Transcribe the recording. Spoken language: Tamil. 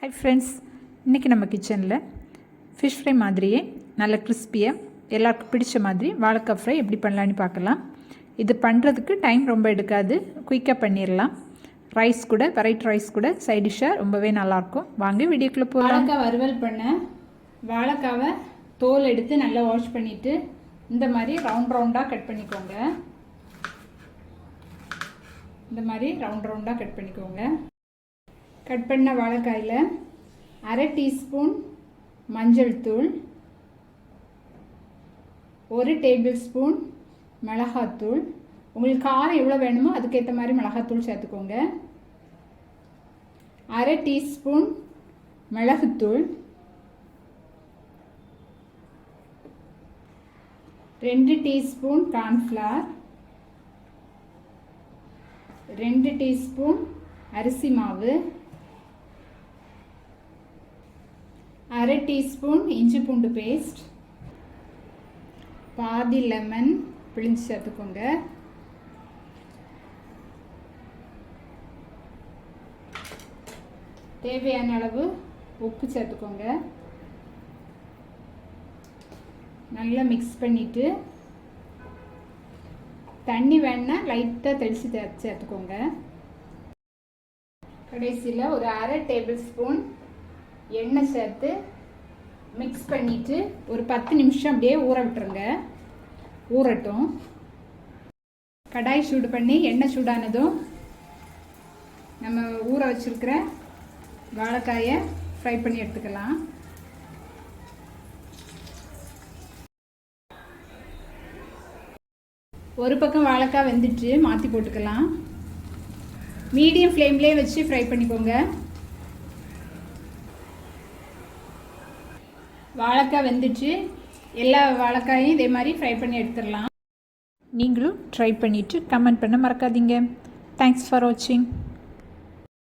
ஹாய் ஃப்ரெண்ட்ஸ் இன்றைக்கி நம்ம கிச்சனில் ஃபிஷ் ஃப்ரை மாதிரியே நல்ல கிறிஸ்பியாக எல்லாருக்கும் பிடிச்ச மாதிரி வாழைக்காய் ஃப்ரை எப்படி பண்ணலான்னு பார்க்கலாம். இது பண்ணுறதுக்கு டைம் ரொம்ப எடுக்காது. குயிக்காக பண்ணிடலாம் ரைஸ் கூட வெரைட்டி ரைஸ் கூட சைட் டிஷ்ஷாக ரொம்பவே நல்லாயிருக்கும் வாங்க வீடியோக்குள்ளே போகலாம் வாழைக்காய் வறுவல் பண்ண வாழைக்காவை தோல் எடுத்து நல்லா வாஷ் பண்ணிவிட்டு இந்த மாதிரி ரவுண்ட் ரவுண்டாக கட் பண்ணிக்கோங்க. இந்த மாதிரி ரவுண்ட் ரவுண்டாக கட் பண்ணிக்கோங்க. கட் பண்ண வாழைக்காயில் அரை டீஸ்பூன் மஞ்சள் தூள் ஒரு டேபிள் ஸ்பூன் மிளகாத்தூள். உங்களுக்கு காரம் எவ்வளோ வேணுமோ அதுக்கேற்ற மாதிரி மிளகாத்தூள் சேர்த்துக்கோங்க. அரை டீஸ்பூன் மிளகுத்தூள். ரெண்டு டீஸ்பூன் கார்ன்ஃப்ளவர். ரெண்டு டீஸ்பூன் அரிசி மாவு. அரை டீஸ்பூன் இஞ்சி பூண்டு பேஸ்ட் பாதி லெமன் பிழிஞ்சு சேர்த்துக்கோங்க. தேவையான அளவு உப்பு சேர்த்துக்கோங்க. நல்லா மிக்ஸ் பண்ணிவிட்டு தண்ணி வேணால் லைட்டாக தெளித்து தே சேர்த்துக்கோங்க. கடைசியில் ஒரு அரை டேபிள் ஸ்பூன் எண்ணெய் சேர்த்து மிக்ஸ் பண்ணிவிட்டு ஒரு பத்து நிமிஷம் அப்படியே ஊற விட்டுருங்க. ஊறட்டும். கடாய் சூடு பண்ணி எண்ணெய் சூடானதும் நம்ம ஊற வச்சுருக்கிற வாழைக்காயை ஃப்ரை பண்ணி எடுத்துக்கலாம். ஒரு பக்கம் வாழைக்காய் வெந்துட்டு மாற்றி போட்டுக்கலாம். மீடியம் ஃப்ளேம்லேயே வச்சு ஃப்ரை பண்ணிக்கோங்க. வாழைக்காய் வெந்துச்சு. எல்லா வாழைக்காயும் இதே மாதிரி ஃப்ரை பண்ணி எடுத்துடலாம். நீங்களும் ட்ரை பண்ணிவிட்டு கமெண்ட் பண்ண மறக்காதீங்க. தேங்க்ஸ் ஃபார் வாட்சிங்